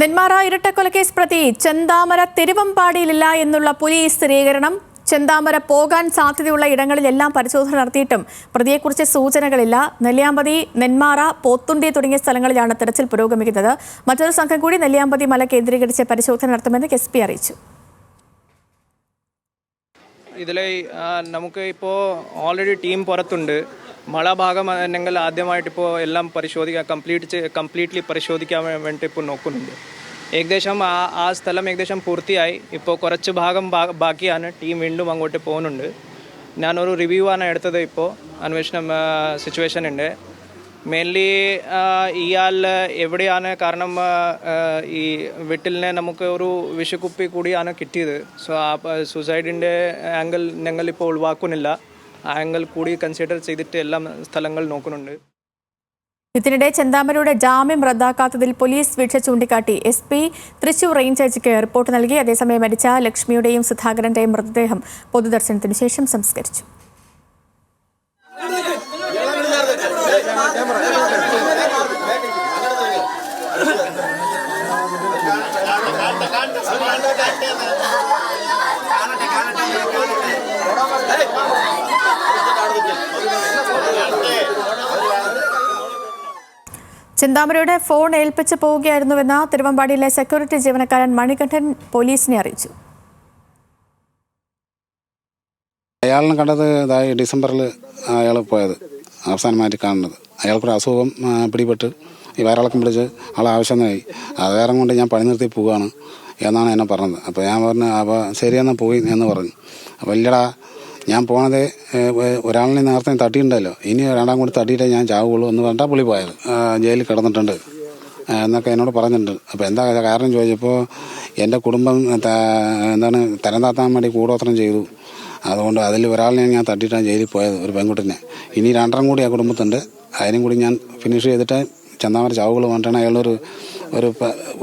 നെന്മാറ ഇരട്ടക്കൊലക്കേസ് പ്രതി ചെന്താമര തിരുവമ്പാടിയിലില്ല എന്നുള്ള പോലീസ് സ്ഥിരീകരണം. ചെന്താമര പോകാൻ സാധ്യതയുള്ള ഇടങ്ങളിലെല്ലാം പരിശോധന നടത്തിയിട്ടും പ്രതിയെക്കുറിച്ച് സൂചനകളില്ല. നെല്ലിയാമ്പതി നെന്മാറ പോത്തുണ്ടി തുടങ്ങിയ സ്ഥലങ്ങളിലാണ് തെരച്ചിൽ പുരോഗമിക്കുന്നത്. മറ്റൊരു സംഘം കൂടി നെല്ലിയാമ്പതി മല കേന്ദ്രീകരിച്ച് പരിശോധന നടത്തുമെന്ന് എസ് പി അറിയിച്ചു. ഇതിലെ നമുക്ക് ഇപ്പോൾ ഓൾറെഡി ടീം പുറത്തുണ്ട്. മഴ ഭാഗം ആദ്യമായിട്ട് ഇപ്പോൾ എല്ലാം പരിശോധിക്കാൻ കംപ്ലീറ്റ് കംപ്ലീറ്റ്ലി പരിശോധിക്കാൻ വേണ്ടിയിട്ട് വേണ്ടി ഇപ്പോൾ നോക്കുന്നുണ്ട്. ഏകദേശം ആ ആ സ്ഥലം ഏകദേശം പൂർത്തിയായി. ഇപ്പോൾ കുറച്ച് ഭാഗം ബാക്കിയാണ്. ടീം വീണ്ടും അങ്ങോട്ട് പോകുന്നുണ്ട്. ഞാനൊരു റിവ്യൂ ആണ് എടുത്തത് ഇപ്പോൾ. അന്വേഷണം സിറ്റുവേഷൻ ഉണ്ട്. മെയിൻലി ഇയാൾ എവിടെയാണ്? കാരണം ഈ വീട്ടിലിനെ നമുക്ക് ഒരു വിഷക്കുപ്പി കൂടിയാണ് കിട്ടിയത്. സോ ആ സൂസൈഡിന്റെ ആംഗിൾ ഞങ്ങൾ ഇപ്പോൾ ഒഴിവാക്കുന്നില്ല. ആംഗിൾ കൂടി കൺസിഡർ ചെയ്തിട്ട് എല്ലാ സ്ഥലങ്ങൾ നോക്കുന്നുണ്ട്. ഇതിനിടെ ചെന്താമരയുടെ ജാമ്യം റദ്ദാക്കാത്തതിൽ പോലീസ് വീഴ്ച ചൂണ്ടിക്കാട്ടി. എസ് പി തൃശൂർ റേഞ്ച് ജഡ്ജിക്ക് റിപ്പോർട്ട് നൽകി. അതേസമയം മരിച്ച ലക്ഷ്മിയുടെയും സുധാകരന്റെയും മൃതദേഹം പൊതുദർശനത്തിനു ശേഷം സംസ്കരിച്ചു. ചെന്താമരയുടെ ഫോൺ ഏൽപ്പിച്ച് പോവുകയായിരുന്നുവെന്ന് തിരുവമ്പാടിയിലെ സെക്യൂരിറ്റി ജീവനക്കാരൻ മണികണ്ഠൻ പോലീസിനെ അറിയിച്ചു. അയാളിനെ കണ്ടത് ഇതായി ഡിസംബറിൽ അയാൾ പോയത്. അവസാനമായിട്ട് കാണുന്നത്. അയാൾക്കൊരു അസുഖം പിടിപെട്ട് ഈ വയറിളക്കം പിടിച്ച് ആൾ ആവശ്യമായി അത് കാരണം കൊണ്ട് ഞാൻ പണി നിർത്തി പോവുകയാണ് എന്നാണ് എന്നെ പറഞ്ഞത്. അപ്പോൾ ഞാൻ പറഞ്ഞു അപ്പോൾ ശരിയെന്നാൽ പോയി എന്ന് പറഞ്ഞു. അപ്പോൾ ഇല്ലടാ ഞാൻ പോണത് ഒരാളിനെ നേരത്തെ തട്ടിയിട്ടുണ്ടല്ലോ. ഇനി രണ്ടാം കൂടി തട്ടിയിട്ടേ ഞാൻ ചാവുള്ളൂ എന്ന് പറഞ്ഞിട്ടാണ് പുള്ളി പോയത്. ജയിലിൽ കിടന്നിട്ടുണ്ട്. എന്നൊക്കെ എന്നോട് പറഞ്ഞിട്ടുണ്ട്. അപ്പോൾ എന്താ കാരണം ചോദിച്ചപ്പോൾ എന്റെ കുടുംബം എന്താണ് തരം താത്താൻ വേണ്ടി കൂടോത്രം ചെയ്തു. അതുകൊണ്ട് അതിൽ ഒരാളിനെ ഞാൻ തട്ടിയിട്ടാണ് ജയിലിൽ പോയത് ഒരു പെൺകുട്ടിനെ. ഇനി രണ്ടെണ്ണം കൂടി ആ കുടുംബത്തുണ്ട് അതിനും കൂടി ഞാൻ ഫിനിഷ് ചെയ്തിട്ട് ചന്താമര ചാവുകൾ കൊണ്ടാണ് അയാളൊരു ഒരു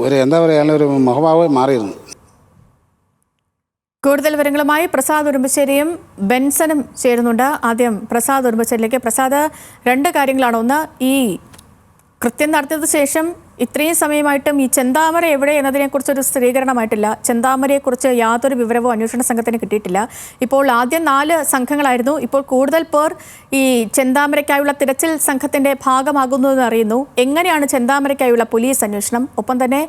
ഒരു എന്താ പറയുക അയാളൊരു മുഖഭാവം മാറിയിരുന്നു. കൂടുതൽ വിവരങ്ങളുമായി പ്രസാദ് ഉറുമ്പശ്ശേരിയും ബെൻസനും ചേരുന്നുണ്ട്. ആദ്യം പ്രസാദ് ഉറുമ്പശ്ശേരിയിലേക്ക് പ്രസാദ് രണ്ട് കാര്യങ്ങളാണ്. ഒന്ന് ഈ കൃത്യം നടത്തിയതിനു ശേഷം ഇത്രയും സമയമായിട്ടും ഈ ചെന്താമര എവിടെ എന്നതിനെക്കുറിച്ച് ഒരു സ്ഥിരീകരണമായിട്ടില്ല. ചെന്താമരയെക്കുറിച്ച് യാതൊരു വിവരവും അന്വേഷണ സംഘത്തിന് കിട്ടിയിട്ടില്ല. ഇപ്പോൾ ആദ്യം നാല് സംഘങ്ങളായിരുന്നു. ഇപ്പോൾ കൂടുതൽ പേർ ഈ ചെന്താമരയ്ക്കായുള്ള തിരച്ചിൽ സംഘത്തിന്റെ ഭാഗമാകുന്നു എന്ന് അറിയുന്നു. എങ്ങനെയാണ് ചെന്താമരയ്ക്കായുള്ള പോലീസ് അന്വേഷണം? ഒപ്പം തന്നെ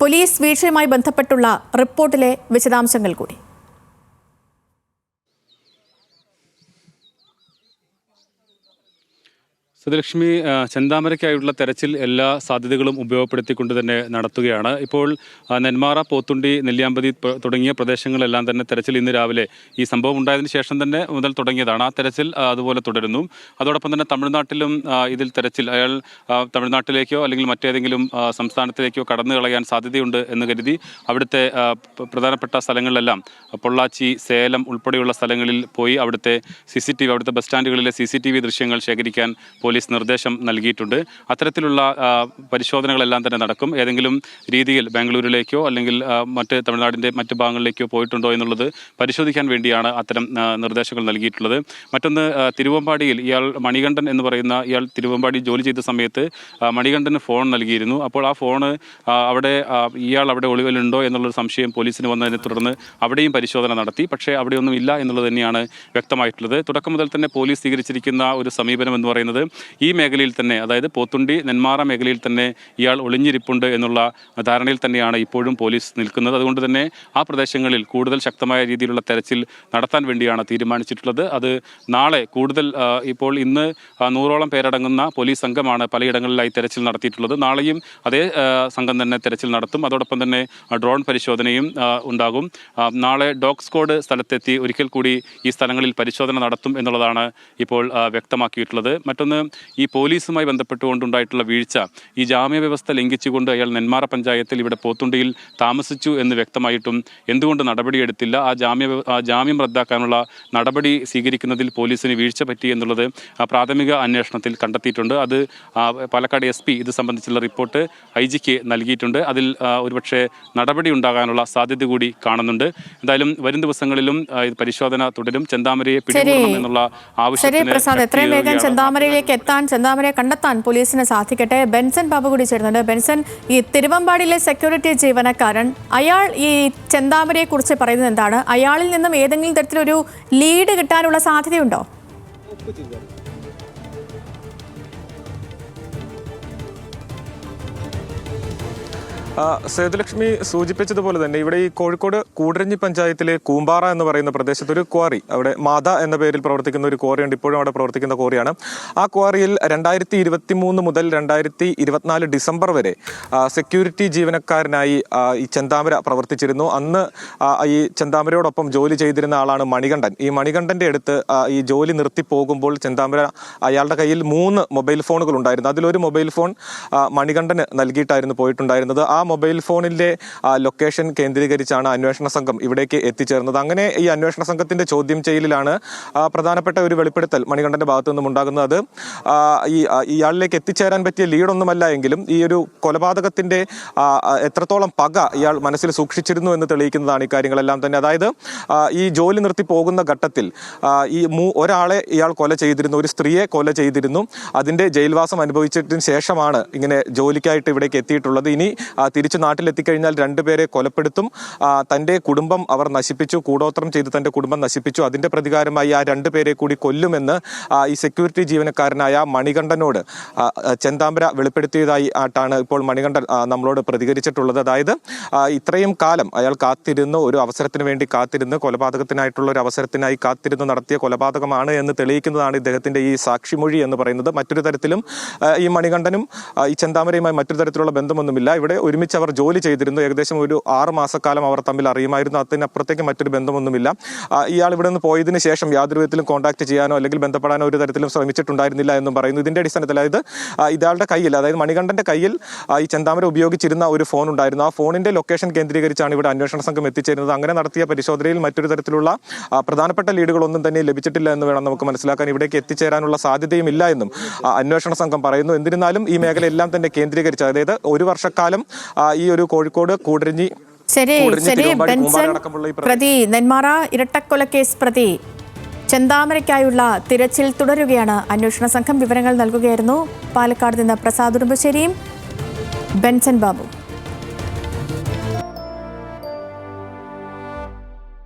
പോലീസ് വീഴ്ചയുമായി ബന്ധപ്പെട്ടുള്ള റിപ്പോർട്ടിലെ വിശദാംശങ്ങൾ കൂടി. സുധലക്ഷ്മി ആ, ചെന്താമരയ്ക്കായുള്ള തെരച്ചിൽ എല്ലാ സാധ്യതകളും ഉപയോഗപ്പെടുത്തിക്കൊണ്ട് തന്നെ നടത്തുകയാണ്. ഇപ്പോൾ നെന്മാറ പോത്തുണ്ടി നെല്ലിയാമ്പതി തുടങ്ങിയ പ്രദേശങ്ങളെല്ലാം തന്നെ തെരച്ചിൽ ഇന്ന് രാവിലെ ഈ സംഭവം ഉണ്ടായതിന് ശേഷം തന്നെ മുതൽ തുടങ്ങിയതാണ്. ആ തെരച്ചിൽ അതുപോലെ തുടരുന്നു. അതോടൊപ്പം തന്നെ തമിഴ്നാട്ടിലും ഇതിൽ തെരച്ചിൽ അയാൾ തമിഴ്നാട്ടിലേക്കോ അല്ലെങ്കിൽ മറ്റേതെങ്കിലും സംസ്ഥാനത്തിലേക്കോ കടന്നു കളയാൻ സാധ്യതയുണ്ട് എന്ന് കരുതി അവിടുത്തെ പ്രധാനപ്പെട്ട സ്ഥലങ്ങളിലെല്ലാം പൊള്ളാച്ചി സേലം ഉൾപ്പെടെയുള്ള സ്ഥലങ്ങളിൽ പോയി അവിടുത്തെ സി അവിടുത്തെ ബസ് സ്റ്റാൻഡുകളിലെ സി ദൃശ്യങ്ങൾ ശേഖരിക്കാൻ പോലീസ് നിർദ്ദേശം നൽകിയിട്ടുണ്ട്. അത്തരത്തിലുള്ള പരിശോധനകളെല്ലാം തന്നെ നടക്കും. ഏതെങ്കിലും രീതിയിൽ ബാംഗ്ലൂരിലേക്കോ അല്ലെങ്കിൽ മറ്റ് തമിഴ്നാടിന്റെ മറ്റ് ഭാഗങ്ങളിലേക്കോ പോയിട്ടുണ്ടോ എന്നുള്ളത് പരിശോധിക്കാൻ വേണ്ടിയാണ് അത്തരം നിർദ്ദേശങ്ങൾ നൽകിയിട്ടുള്ളത്. മറ്റൊന്ന് തിരുവമ്പാടിയിൽ ഇയാൾ മണികണ്ഠൻ എന്ന് പറയുന്ന ഇയാൾ തിരുവമ്പാടി ജോലി ചെയ്ത സമയത്ത് മണികണ്ഠന് ഫോൺ നൽകിയിരുന്നു. അപ്പോൾ ആ ഫോണ് അവിടെ ഇയാൾ അവിടെ ഒളിവിലുണ്ടോ എന്നുള്ളൊരു സംശയം പോലീസിന് വന്നതിനെ തുടർന്ന് അവിടെയും പരിശോധന നടത്തി. പക്ഷേ അവിടെയൊന്നും ഇല്ല എന്നുള്ളത് തന്നെയാണ് വ്യക്തമായിട്ടുള്ളത്. തുടക്കം മുതൽ തന്നെ പോലീസ് സ്വീകരിച്ചിരിക്കുന്ന ഒരു സമീപനം എന്ന് പറയുന്നത് ഈ മേഖലയിൽ തന്നെ അതായത് പോത്തുണ്ടി നെന്മാറ മേഖലയിൽ തന്നെ ഇയാൾ ഒളിഞ്ഞിരിപ്പുണ്ട് എന്നുള്ള ധാരണയിൽ തന്നെയാണ് ഇപ്പോഴും പോലീസ് നിൽക്കുന്നത്. അതുകൊണ്ട് തന്നെ ആ പ്രദേശങ്ങളിൽ കൂടുതൽ ശക്തമായ രീതിയിലുള്ള തെരച്ചിൽ നടത്താൻ വേണ്ടിയാണ് തീരുമാനിച്ചിട്ടുള്ളത്. അത് നാളെ കൂടുതൽ ഇപ്പോൾ ഇന്ന് നൂറോളം പേരടങ്ങുന്ന പോലീസ് സംഘമാണ് പലയിടങ്ങളിലായി തെരച്ചിൽ നടത്തിയിട്ടുള്ളത്. നാളെയും അതേ സംഘം തന്നെ തെരച്ചിൽ നടത്തും. അതോടൊപ്പം തന്നെ ഡ്രോൺ പരിശോധനയും ഉണ്ടാകും. നാളെ ഡോഗ് സ്ക്വാഡ് സ്ഥലത്തെത്തി ഒരിക്കൽ കൂടി ഈ സ്ഥലങ്ങളിൽ പരിശോധന നടത്തും എന്നുള്ളതാണ് ഇപ്പോൾ വ്യക്തമാക്കിയിട്ടുള്ളത്. മറ്റൊന്ന് ഈ പോലീസുമായി ബന്ധപ്പെട്ടുകൊണ്ടുണ്ടായിട്ടുള്ള വീഴ്ച ഈ ജാമ്യ വ്യവസ്ഥ ലംഘിച്ചുകൊണ്ട് അയാൾ നെന്മാറ പഞ്ചായത്തിൽ ഇവിടെ പോത്തുണ്ടിയിൽ താമസിച്ചു എന്ന് വ്യക്തമായിട്ടും എന്തുകൊണ്ട് നടപടിയെടുത്തില്ല? ആ ജാമ്യ ആ ജാമ്യം റദ്ദാക്കാനുള്ള നടപടി സ്വീകരിക്കുന്നതിൽ പോലീസിന് വീഴ്ച പറ്റി എന്നുള്ളത് പ്രാഥമിക അന്വേഷണത്തിൽ കണ്ടെത്തിയിട്ടുണ്ട്. അത് പാലക്കാട് എസ് പി ഇത് സംബന്ധിച്ചുള്ള റിപ്പോർട്ട് ഐ ജിക്ക് നൽകിയിട്ടുണ്ട്. അതിൽ ഒരുപക്ഷെ നടപടി ഉണ്ടാകാനുള്ള സാധ്യത കൂടി കാണുന്നുണ്ട്. എന്തായാലും വരും ദിവസങ്ങളിലും പരിശോധന തുടരും. ചെന്താമരയെ പിടികൂടണം എന്നുള്ള ആവശ്യത്തിന് എത്രയും വേഗം ചെന്താമരയിലേക്ക് എത്താൻ ചെന്താമരയെ കണ്ടെത്താൻ പോലീസിന് സാധിക്കട്ടെ. ബെൻസൺ ബാബു കൂടി ചേരുന്നുണ്ട്. ബെൻസൺ ഈ തിരുവമ്പാടിയിലെ സെക്യൂരിറ്റി ജീവനക്കാരൻ അയാൾ ഈ ചെന്താമരയെ കുറിച്ച് പറയുന്നത് എന്താണ്? അയാളിൽ നിന്നും ഏതെങ്കിലും തരത്തിലൊരു ലീഡ് കിട്ടാനുള്ള സാധ്യതയുണ്ടോ? സേതുലക്ഷ്മി സൂചിപ്പിച്ചതുപോലെ തന്നെ ഇവിടെ ഈ കോഴിക്കോട് കൂടരഞ്ഞി പഞ്ചായത്തിലെ കൂമ്പാറ എന്ന് പറയുന്ന പ്രദേശത്ത് ഒരു ക്വാറി അവിടെ മാത എന്ന പേരിൽ പ്രവർത്തിക്കുന്ന ഒരു ക്വാറിയുണ്ട് ഇപ്പോഴും അവിടെ പ്രവർത്തിക്കുന്ന ക്വാറിയാണ്. ആ ക്വാറിയിൽ രണ്ടായിരത്തി ഇരുപത്തി മൂന്ന് മുതൽ രണ്ടായിരത്തി ഇരുപത്തിനാല് ഡിസംബർ വരെ സെക്യൂരിറ്റി ജീവനക്കാരനായി ഈ ചെന്താമര പ്രവർത്തിച്ചിരുന്നു. അന്ന് ഈ ചെന്താമരയോടൊപ്പം ജോലി ചെയ്തിരുന്ന ആളാണ് മണികണ്ഠൻ. ഈ മണികണ്ഠന്റെ അടുത്ത് ഈ ജോലി നിർത്തി പോകുമ്പോൾ ചെന്താമര അയാളുടെ കയ്യിൽ മൂന്ന് മൊബൈൽ ഫോണുകൾ ഉണ്ടായിരുന്നു. അതിലൊരു മൊബൈൽ ഫോൺ മണികണ്ഠന് നൽകിയിട്ടായിരുന്നു പോയിട്ടുണ്ടായിരുന്നത്. ആ മൊബൈൽ ഫോണിന്റെ ലൊക്കേഷൻ കേന്ദ്രീകരിച്ചാണ് അന്വേഷണ സംഘം ഇവിടേക്ക് എത്തിച്ചേർന്നത്. അങ്ങനെ ഈ അന്വേഷണ സംഘത്തിന്റെ ചോദ്യം ചെയ്യലിലാണ് പ്രധാനപ്പെട്ട ഒരു വെളിപ്പെടുത്തൽ മണികണ്ഠന്റെ ഭാഗത്തു നിന്നും ഉണ്ടാകുന്നത്. അത് ഈ ഇയാളിലേക്ക് എത്തിച്ചേരാൻ പറ്റിയ ലീഡൊന്നുമല്ല എങ്കിലും ഈ ഒരു കൊലപാതകത്തിന്റെ എത്രത്തോളം പക ഇയാൾ മനസ്സിൽ സൂക്ഷിച്ചിരുന്നു എന്ന് തെളിയിക്കുന്നതാണ് ഈ കാര്യങ്ങളെല്ലാം തന്നെ. അതായത് ഈ ജോലി നിർത്തി പോകുന്ന ഘട്ടത്തിൽ ഈ ഒരാളെ ഇയാൾ കൊല ചെയ്തിരുന്നു ഒരു സ്ത്രീയെ കൊല ചെയ്തിരുന്നു. അതിന്റെ ജയിൽവാസം അനുഭവിച്ചതിന് ശേഷമാണ് ഇങ്ങനെ ജോലിക്കായിട്ട് ഇവിടേക്ക് എത്തിയിട്ടുള്ളത്. ഇനി തിരിച്ച് നാട്ടിലെത്തിക്കഴിഞ്ഞാൽ രണ്ടുപേരെ കൊലപ്പെടുത്തും. തന്റെ കുടുംബം അവർ നശിപ്പിച്ചു. കൂടോത്രം ചെയ്ത് തന്റെ കുടുംബം നശിപ്പിച്ചു. അതിന്റെ പ്രതികാരമായി ആ രണ്ടുപേരെ കൂടി കൊല്ലുമെന്ന് ഈ സെക്യൂരിറ്റി ജീവനക്കാരനായ മണികണ്ഠനോട് ചെന്താമ്പര വെളിപ്പെടുത്തിയതായി ആയിട്ടാണ് ഇപ്പോൾ മണികണ്ഠൻ നമ്മളോട് പ്രതികരിച്ചിട്ടുള്ളത്. അതായത് ഇത്രയും കാലം അയാൾ കാത്തിരുന്ന് ഒരു അവസരത്തിന് വേണ്ടി കാത്തിരുന്ന് കൊലപാതകത്തിനായിട്ടുള്ള ഒരു അവസരത്തിനായി കാത്തിരുന്ന് നടത്തിയ കൊലപാതകമാണ് എന്ന് തെളിയിക്കുന്നതാണ് ഇദ്ദേഹത്തിന്റെ ഈ സാക്ഷിമൊഴി എന്ന് പറയുന്നത്. മറ്റൊരു തരത്തിലും ഈ മണികണ്ഠനും ഈ ചെന്താമരയുമായി മറ്റൊരു തരത്തിലുള്ള ബന്ധമൊന്നുമില്ല. ഇവിടെ ഒരുമിച്ച് അവർ ജോലി ചെയ്തിരുന്നു. ഏകദേശം ഒരു ആറ് മാസക്കാലം അവർ തമ്മിൽ അറിയുമായിരുന്നു. അതിനപ്പുറത്തേക്ക് മറ്റൊരു ബന്ധമൊന്നുമില്ല. ഇയാൾ ഇവിടെ നിന്ന് പോയതിന് ശേഷം യാതൊരു വിധത്തിലും കോൺടാക്ട് ചെയ്യാനോ അല്ലെങ്കിൽ ബന്ധപ്പെടാനോ ഒരു തരത്തിലും ശ്രമിച്ചിട്ടുണ്ടായിരുന്നില്ല എന്നും പറയുന്നു. ഇതിന്റെ അടിസ്ഥാനത്തിൽ അതായത് ഇയാളുടെ കയ്യിൽ അതായത് മണികണ്ഠന്റെ കയ്യിൽ ഈ ചെന്താമര ഉപയോഗിച്ചിരുന്ന ഒരു ഫോൺ ഉണ്ടായിരുന്നു. ആ ഫോണിന്റെ ലൊക്കേഷൻ കേന്ദ്രീകരിച്ചാണ് ഇവിടെ അന്വേഷണ സംഘം എത്തിച്ചേരുന്നത്. അങ്ങനെ നടത്തിയ പരിശോധനയിൽ മറ്റൊരു തരത്തിലുള്ള പ്രധാനപ്പെട്ട ലീഡുകളൊന്നും തന്നെ ലഭിച്ചിട്ടില്ല എന്ന് വേണം നമുക്ക് മനസ്സിലാക്കാൻ. ഇവിടേക്ക് എത്തിച്ചേരാനുള്ള സാധ്യതയും ഇല്ല എന്നും അന്വേഷണ സംഘം പറയുന്നു. എന്നിരുന്നാലും ഈ മേഖലയെല്ലാം തന്നെ കേന്ദ്രീകരിച്ച് അതായത് ഒരു വർഷക്കാലം ഈ ഒരു കോഴിക്കോട് കൂടരഞ്ഞി ശരി ശരി ബെൻസൺ പ്രതി നെന്മാറ ഇരട്ടക്കൊലക്കേസ് പ്രതി. ചെന്താമരയ്ക്കായുള്ള തിരച്ചിൽ തുടരുകയാണ്. അന്വേഷണ സംഘം വിവരങ്ങൾ നൽകുകയായിരുന്നു. പാലക്കാട് നിന്ന് പ്രസാദ് ഉടുമ്പശ്ശേരിയും ബെൻസൻ ബാബു.